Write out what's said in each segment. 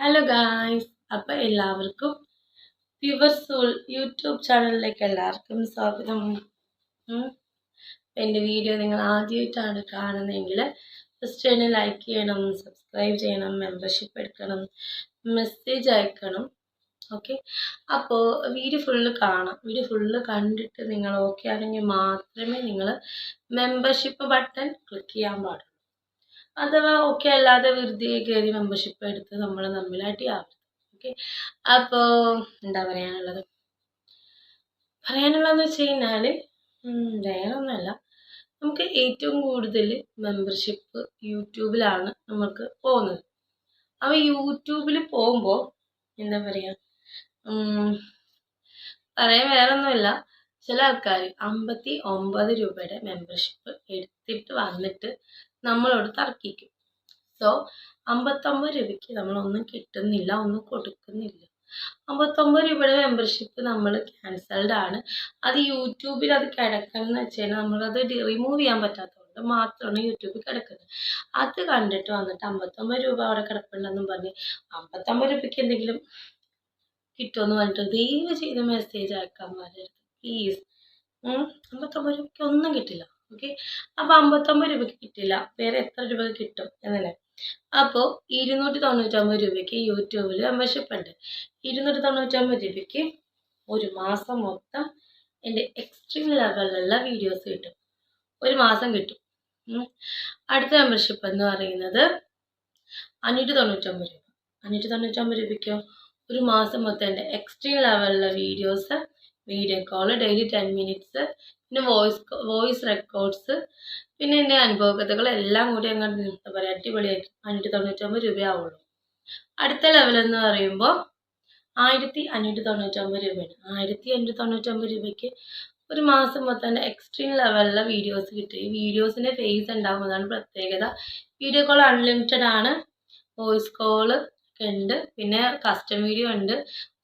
Hello guys അപ്പോൾ എല്ലാവർക്കും pure soul YouTube ചാനലിലേക്ക് എല്ലാവർക്കും സ്വാഗതം. എന്റെ വീഡിയോ നിങ്ങൾ ആദ്യമായിട്ടാണ് കാണുന്നതെങ്കിൽ ഫസ്റ്റ് തന്നെ ലൈക്ക് ചെയ്യണം സബ്സ്ക്രൈബ് ചെയ്യണം മെമ്പർഷിപ്പ് എടുക്കണം മെസ്സേജ് അയക്കണം. ഓക്കെ അപ്പോൾ വീഡിയോ ഫുള്ള് കാണാം. വീഡിയോ ഫുള്ള് കണ്ടിട്ട് നിങ്ങൾ ഓക്കെ ആണെങ്കിൽ മാത്രമേ നിങ്ങൾ മെമ്പർഷിപ്പ് ബട്ടൺ ക്ലിക്ക് ചെയ്യാൻ പാടുള്ളൂ. അഥവാ ഓക്കെ അല്ലാതെ വെറുതെ കയറി മെമ്പർഷിപ്പ് എടുത്ത് നമ്മൾ തമ്മിലായിട്ട് യാത്ര. ഓക്കെ അപ്പോൾ എന്താ പറയാനുള്ളത്? പറയാനുള്ളതെന്ന് വെച്ച് കഴിഞ്ഞാൽ വേറെ നമുക്ക് ഏറ്റവും കൂടുതൽ മെമ്പർഷിപ്പ് യൂട്യൂബിലാണ് നമുക്ക് പോകുന്നത്. അപ്പോൾ യൂട്യൂബിൽ പോകുമ്പോൾ എന്താ പറയുക പറയാൻ വേറെ ഒന്നുമില്ല ചില ആൾക്കാർ അമ്പത്തി ഒമ്പത് രൂപയുടെ മെമ്പർഷിപ്പ് എടുത്തിട്ട് വന്നിട്ട് നമ്മളോട് തർക്കിക്കും. സോ അമ്പത്തൊമ്പത് രൂപയ്ക്ക് നമ്മളൊന്നും കിട്ടുന്നില്ല ഒന്നും കൊടുക്കുന്നില്ല. അമ്പത്തൊമ്പത് രൂപയുടെ മെമ്പർഷിപ്പ് നമ്മൾ ക്യാൻസൽഡ് ആണ്. അത് യൂട്യൂബിൽ അത് കിടക്കണമെന്ന് വെച്ച് കഴിഞ്ഞാൽ നമ്മളത് റിമൂവ് ചെയ്യാൻ പറ്റാത്തതുകൊണ്ട് മാത്രമാണ് യൂട്യൂബിൽ കിടക്കുന്നത്. അത് കണ്ടിട്ട് വന്നിട്ട് അമ്പത്തൊമ്പത് രൂപ അവിടെ കിടപ്പുണ്ടെന്നും പറഞ്ഞ് അമ്പത്തൊമ്പത് രൂപയ്ക്ക് എന്തെങ്കിലും കിട്ടുമെന്ന് പറഞ്ഞിട്ട് ദയവ് ചെയ്ത് മെസ്സേജ് അയക്കാൻ പറയരുത് പ്ലീസ് അമ്പത്തൊമ്പത് രൂപയ്ക്ക് ഒന്നും കിട്ടില്ല. ഓക്കെ അപ്പോൾ അമ്പത്തൊമ്പത് രൂപയ്ക്ക് കിട്ടില്ല. വേറെ എത്ര രൂപ കിട്ടും എന്നല്ലേ? അപ്പോൾ ഇരുന്നൂറ്റി തൊണ്ണൂറ്റൊമ്പത് രൂപയ്ക്ക് യൂട്യൂബിൽ മെമ്പർഷിപ്പ് ഉണ്ട്. ഇരുന്നൂറ്റി തൊണ്ണൂറ്റൊമ്പത് രൂപയ്ക്ക് ഒരു മാസം മൊത്തം എന്റെ എക്സ്ട്രീം ലെവലിലുള്ള വീഡിയോസ് കിട്ടും. ഒരു മാസം കിട്ടും. അടുത്ത മെമ്പർഷിപ്പ് എന്ന് പറയുന്നത് അഞ്ഞൂറ്റി തൊണ്ണൂറ്റൊമ്പത് രൂപ. അഞ്ഞൂറ്റി തൊണ്ണൂറ്റൊമ്പത് രൂപയ്ക്കോ ഒരു മാസം മൊത്തം എന്റെ എക്സ്ട്രീം ലെവലിലുള്ള videos video call daily ten minutes പിന്നെ വോയിസ് വോയിസ് റെക്കോർഡ്സ് പിന്നെ എന്റെ അനുഭവകഥകൾ എല്ലാം കൂടി അങ്ങോട്ട് എന്താ പറയുക അടിപൊളിയായിട്ട് അഞ്ഞൂറ്റി തൊണ്ണൂറ്റൊമ്പത് രൂപയാവുള്ളൂ. അടുത്ത ലെവൽ എന്ന് പറയുമ്പോൾ ആയിരത്തി അഞ്ഞൂറ്റി തൊണ്ണൂറ്റൊമ്പത് രൂപയാണ്. ആയിരത്തി അഞ്ഞൂറ്റി തൊണ്ണൂറ്റൊമ്പത് രൂപയ്ക്ക് ഒരു മാസം മൊത്തം തന്നെ എക്സ്ട്രീം ലെവലിലെ വീഡിയോസ് കിട്ടും. ഈ വീഡിയോസിന്റെ ഫേസ് ഉണ്ടാകുന്നതാണ് പ്രത്യേകത. വീഡിയോ കോൾ അൺലിമിറ്റഡ് ആണ്. വോയിസ് കോൾ ഉണ്ട്. പിന്നെ കസ്റ്റം വീഡിയോ ഉണ്ട്.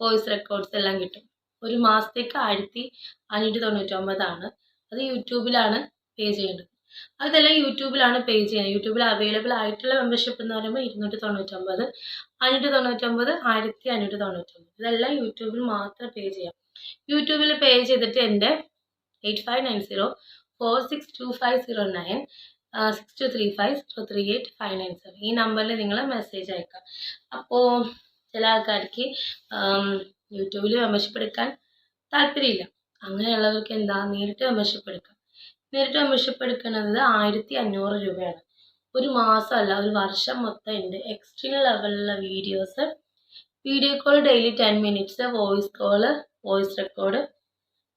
വോയിസ് റെക്കോർഡ്സ് എല്ലാം കിട്ടും. ഒരു മാസത്തേക്ക് ആയിരത്തി അഞ്ഞൂറ്റി തൊണ്ണൂറ്റൊമ്പതാണ്. അത് യൂട്യൂബിലാണ് പേ ചെയ്യേണ്ടത്. അതെല്ലാം യൂട്യൂബിലാണ് പേ ചെയ്യുന്നത് യൂട്യൂബിൽ അവൈലബിൾ ആയിട്ടുള്ള മെമ്പർഷിപ്പ് എന്ന് പറയുമ്പോൾ ഇരുന്നൂറ്റി തൊണ്ണൂറ്റൊമ്പത് അഞ്ഞൂറ്റി തൊണ്ണൂറ്റൊമ്പത് ആയിരത്തി അഞ്ഞൂറ്റി തൊണ്ണൂറ്റൊമ്പത്. ഇതെല്ലാം യൂട്യൂബിൽ മാത്രം പേ ചെയ്യാം. യൂട്യൂബിൽ പേ ചെയ്തിട്ട് എന്റെ eight five nine zero four six two five zero nine six two three five zero three eight five nine seven ഈ നമ്പറിൽ നിങ്ങൾ മെസ്സേജ് അയക്കാം. അപ്പോൾ ചില ആൾക്കാർക്ക് യൂട്യൂബിൽ മെമ്പർഷിപ്പ് എടുക്കാൻ താല്പര്യമില്ല. അങ്ങനെയുള്ളവർക്ക് എന്താ? നേരിട്ട് മെമ്പർഷിപ്പ് എടുക്കാം നേരിട്ട് മെമ്പർഷിപ്പ് എടുക്കുന്നത് ആയിരത്തി അഞ്ഞൂറ് രൂപയാണ്. ഒരു മാസമല്ല ഒരു വർഷം മൊത്തം ഉണ്ട്. എക്സ്ട്രീം ലെവലിലുള്ള videos video call daily ten minutes voice call voice record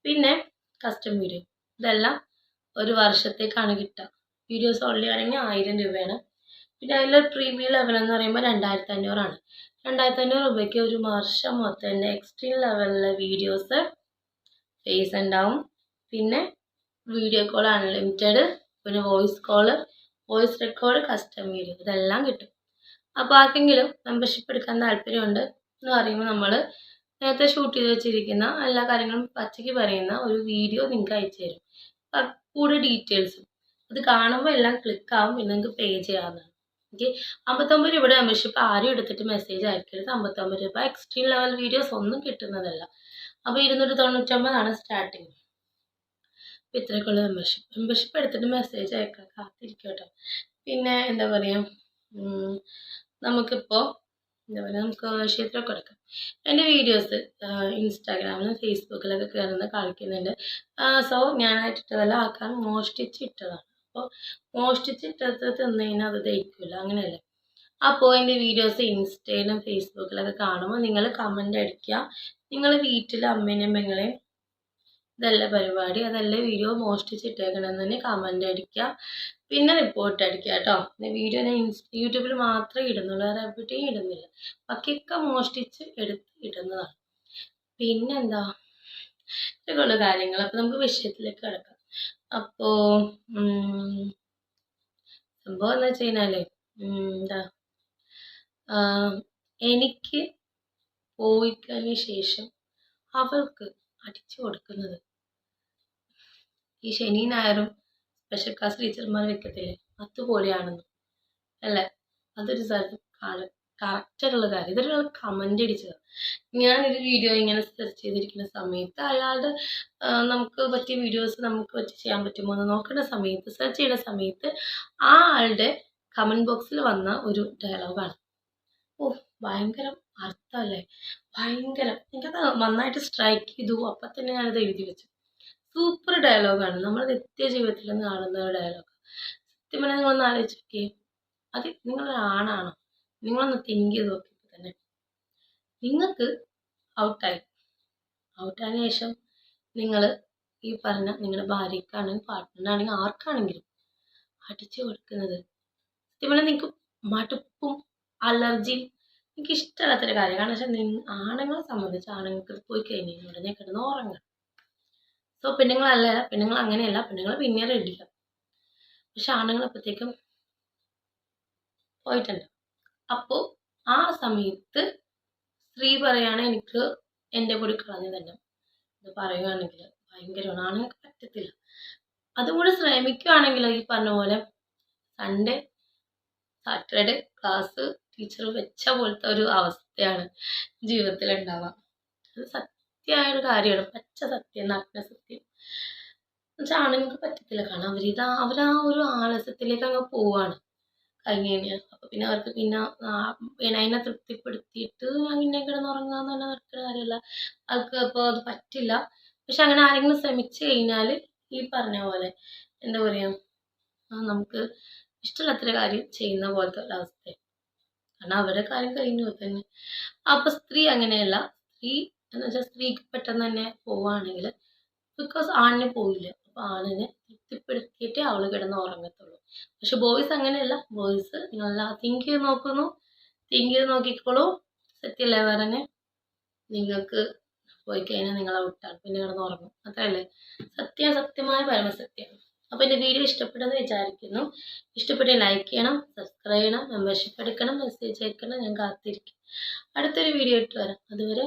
പിന്നെ കസ്റ്റം വീഡിയോ ഇതെല്ലാം ഒരു വർഷത്തേക്കാണ് കിട്ടുക. വീഡിയോസ് ഓൺലി ആണെങ്കിൽ ആയിരം രൂപയാണ്. പിന്നെ പ്രീമിയം ലെവൽ എന്ന് പറയുമ്പോൾ രണ്ടായിരത്തി അഞ്ഞൂറാണ് രണ്ടായിരത്തി അഞ്ഞൂറ് രൂപയ്ക്ക് ഒരു വർഷം മൊത്തം എന്റെ എക്സ്ട്രീം ലെവലിലെ വീഡിയോസ് ഫേസ് ഉണ്ടാവും. പിന്നെ വീഡിയോ കോൾ അൺലിമിറ്റഡ് പിന്നെ voice call voice record custom video ഇതെല്ലാം കിട്ടും. അപ്പോൾ ആർക്കെങ്കിലും മെമ്പർഷിപ്പ് എടുക്കാൻ താല്പര്യമുണ്ട് എന്ന് പറയുമ്പോൾ നമ്മൾ നേരത്തെ ഷൂട്ട് ചെയ്ത് വെച്ചിരിക്കുന്ന എല്ലാ കാര്യങ്ങളും പച്ചയ്ക്ക് പറയുന്ന ഒരു വീഡിയോ നിങ്ങൾക്ക് അയച്ചു തരും. കൂടുതൽ കൂടെ ഡീറ്റെയിൽസും അത് കാണുമ്പോൾ എല്ലാം ക്ലിക്കാവും പിന്നെ നിങ്ങൾക്ക് പേ ചെയ്യാവുന്നതാണ്. ഓക്കെ അമ്പത്തൊമ്പത് രൂപയുടെ മെമ്പർഷിപ്പ് ആരും എടുത്തിട്ട് മെസ്സേജ് അയക്കരുത്. അമ്പത്തൊമ്പത് രൂപ എക്സ്ട്രീം ലെവൽ വീഡിയോസ് ഒന്നും കിട്ടുന്നതല്ല. അപ്പോൾ ഇരുന്നൂറ്റി തൊണ്ണൂറ്റൊമ്പതാണ് സ്റ്റാർട്ടിങ് അപ്പോൾ ഇത്രയൊക്കെയുള്ള മെമ്പർഷിപ്പ് മെമ്പർഷിപ്പ് എടുത്തിട്ട് മെസ്സേജ് അയക്കാം. കാത്തിരിക്കും കേട്ടോ. പിന്നെ എന്താ പറയുക നമുക്കിപ്പോൾ എന്താ പറയുക നമുക്ക് ക്ഷേത്രമൊക്കെ എടുക്കാം. എന്റെ വീഡിയോസ് ഇൻസ്റ്റാഗ്രാമിലും ഫേസ്ബുക്കിലൊക്കെ കയറുന്ന കാണിക്കുന്നുണ്ട്. സോ ഞാനായിട്ടിട്ടതല്ല ആൾക്കാർ മോഷ്ടിച്ച് ഇട്ടതാണ് അപ്പോൾ മോഷ്ടിച്ച് ഇട്ടത് തിന്നു കഴിഞ്ഞാൽ അത് ദഹിക്കില്ല അങ്ങനെയല്ലേ? അപ്പോൾ എന്റെ വീഡിയോസ് ഇൻസ്റ്റയിലും ഫേസ്ബുക്കിലൊക്കെ കാണുമ്പോൾ നിങ്ങൾ കമന്റ് അടിക്കുക നിങ്ങൾ വീട്ടിൽ അമ്മേനെയും പെങ്ങളെയും ഇതല്ല പരിപാടി. അതല്ല വീഡിയോ മോഷ്ടിച്ചിട്ടേക്കണമെന്ന് തന്നെ കമന്റ് അടിക്കുക പിന്നെ റിപ്പോർട്ട് അടിക്കുക കേട്ടോ വീഡിയോ ഞാൻ ഇൻസ്റ്റ യൂട്യൂബിൽ മാത്രമേ ഇടുന്നുള്ളൂ. വേറെ എവിടെയും ഇടുന്നില്ല. ബാക്കിയൊക്കെ മോഷ്ടിച്ച് എടുത്ത് ഇടുന്നതാണ്. പിന്നെന്താ? ഇതൊക്കെയുള്ള കാര്യങ്ങൾ അപ്പോൾ നമുക്ക് വിഷയത്തിലേക്ക് കിടക്കാം. അപ്പോൾ സംഭവം എന്ന് വെച്ച് കഴിഞ്ഞാൽ എന്താ എനിക്ക് പോയിക്കതിന് ശേഷം അവൾക്ക് അടിച്ചു കൊടുക്കുന്നത്. ഈ ശനി ഞായറും സ്പെഷ്യൽ ക്ലാസ് ടീച്ചർമാർ വെക്കത്തില്ലേ? അതുപോലെയാണെന്ന് അല്ലേ? അതൊരു സ്ഥലത്ത് കാലം. കറക്റ്റായിട്ടുള്ള കാര്യം. ഇതൊരാൾ കമന്റ് അടിച്ചതാണ് ഞാനൊരു വീഡിയോ ഇങ്ങനെ സെർച്ച് ചെയ്തിരിക്കുന്ന സമയത്ത് അയാളുടെ നമുക്ക് പറ്റിയ വീഡിയോസ് നമുക്ക് പറ്റി ചെയ്യാൻ പറ്റുമോ എന്ന് നോക്കുന്ന സമയത്ത് സെർച്ച് ചെയ്യുന്ന സമയത്ത് ആ ആളുടെ കമന്റ് ബോക്സിൽ വന്ന ഒരു ഡയലോഗാണ് ഓ ഭയങ്കര അർത്ഥമല്ലേ? ഭയങ്കര. എനിക്കത് നന്നായിട്ട് സ്ട്രൈക്ക് ചെയ്തു. അപ്പം തന്നെ ഞാനത് എഴുതി വെച്ചു. സൂപ്പർ ഡയലോഗാണ് നമ്മൾ നിത്യ ജീവിതത്തിൽ കാണുന്ന ഡയലോഗ് സത്യം പറഞ്ഞാൽ നിങ്ങളൊന്ന് ആലോചിച്ച് നോക്കിയേ. അത് നിങ്ങളൊരു ആണാണോ നിങ്ങളൊന്ന് തിങ്ക് ചെയ്ത് നോക്കിയപ്പോൾ തന്നെ. നിങ്ങൾക്ക് ഔട്ടായി ഔട്ടായതിനു ശേഷം നിങ്ങൾ ഈ പറഞ്ഞ നിങ്ങളുടെ ഭാര്യക്കാണെങ്കിൽ പാർട്ട്ണറാണെങ്കിൽ ആർക്കാണെങ്കിലും അടിച്ചു കൊടുക്കുന്നത് സത്യം പറഞ്ഞാൽ നിങ്ങൾക്ക് മടുപ്പും അലർജിയും എനിക്ക് ഇഷ്ടമല്ലാത്തൊരു കാര്യം. കാരണം വെച്ചാൽ നിങ്ങൾ ആണുങ്ങളെ സംബന്ധിച്ച് ആണുങ്ങൾക്ക് പോയി കഴിഞ്ഞാൽ ഉടനെ കിടന്ന് ഉറങ്ങണം സോ പെണ്ണുങ്ങളല്ല പെണ്ണുങ്ങൾ അങ്ങനെയല്ല. പെണ്ണുങ്ങൾ പിന്നെ റെഡിയാണ് പക്ഷെ ആണുങ്ങളപ്പോഴത്തേക്കും പോയിട്ടുണ്ട്. അപ്പോൾ ആ സമയത്ത് സ്ത്രീ പറയാണ് എനിക്ക് എന്റെ പൊടി കളഞ്ഞു തന്നെ. എന്ന് പറയുകയാണെങ്കിൽ ഭയങ്കരമാണ്. ആണുങ്ങൾക്ക് പറ്റത്തില്ല. അതുകൂടി ശ്രമിക്കുകയാണെങ്കിൽ ഈ പറഞ്ഞ പോലെ സൺഡേ സാറ്റർഡേ ക്ലാസ് ടീച്ചർ വെച്ച പോലത്തെ ഒരു അവസ്ഥയാണ് ജീവിതത്തിൽ ഉണ്ടാവുക അത് സത്യമായ ഒരു കാര്യമാണ്. പച്ച സത്യം നഗ്ന സത്യം. എന്നുവെച്ചാൽ ആണുങ്ങൾക്ക് പറ്റത്തില്ല. കാരണം അവരിത് അവർ ആ ഒരു ആലസ്യത്തിലേക്ക് അങ്ങ് പോവാണ്. കഴിഞ്ഞ് കഴിഞ്ഞാൽ പിന്നെ അവർക്ക് പിന്നെ അതിനെ തൃപ്തിപ്പെടുത്തിയിട്ട് അങ്ങനെ പിന്നെ കിടന്നുറങ്ങാന്ന് തന്നെ നടക്കുന്ന കാര്യമല്ല. അവർക്ക് അപ്പോൾ അത് പറ്റില്ല. പക്ഷെ അങ്ങനെ ആരെങ്കിലും ശ്രമിച്ചു കഴിഞ്ഞാൽ ഈ പറഞ്ഞ പോലെ എന്താ പറയുക നമുക്ക് ഇഷ്ടമില്ലാത്തൊരു കാര്യം ചെയ്യുന്ന പോലത്തെ ഒരവസ്ഥ കാരണം അവരുടെ കാര്യം കഴിഞ്ഞു തന്നെ അപ്പൊ സ്ത്രീ അങ്ങനെയല്ല. സ്ത്രീ എന്ന് വെച്ചാൽ സ്ത്രീക്ക് പെട്ടെന്ന് തന്നെ പോവുകയാണെങ്കിൽ ബിക്കോസ് ആണിന് പോയില്ല. അപ്പോൾ ആണിനെ തൃപ്തിപ്പെടുത്തിയിട്ടേ അവൾ കിടന്ന് ഉറങ്ങത്തുള്ളൂ. പക്ഷെ ബോയ്സ് അങ്ങനെയല്ല. ബോയ്സ് നിങ്ങളല്ല തിങ്ക് ചെയ്ത് നോക്കുന്നു. തിങ്ക് ചെയ്ത് നോക്കിക്കോളൂ. സത്യല്ലേ പറഞ്ഞ് നിങ്ങൾക്ക് പോയി കഴിഞ്ഞാൽ നിങ്ങൾ ഔട്ടാണ് പിന്നെ കിടന്ന് ഉറങ്ങും. അത്രയല്ലേ? സത്യം സത്യമായ പരമസത്യമാണ് അപ്പോൾ എന്റെ വീഡിയോ ഇഷ്ടപ്പെട്ടെന്ന് വിചാരിക്കുന്നു. ഇഷ്ടപ്പെട്ട ലൈക്ക് ചെയ്യണം സബ്സ്ക്രൈബ് ചെയ്യണം മെമ്പർഷിപ്പ് എടുക്കണം മെസ്സേജ് അയക്കണം. ഞാൻ കാത്തിരിക്കും. അടുത്തൊരു വീഡിയോ ഇട്ട് വരാം. അതുവരെ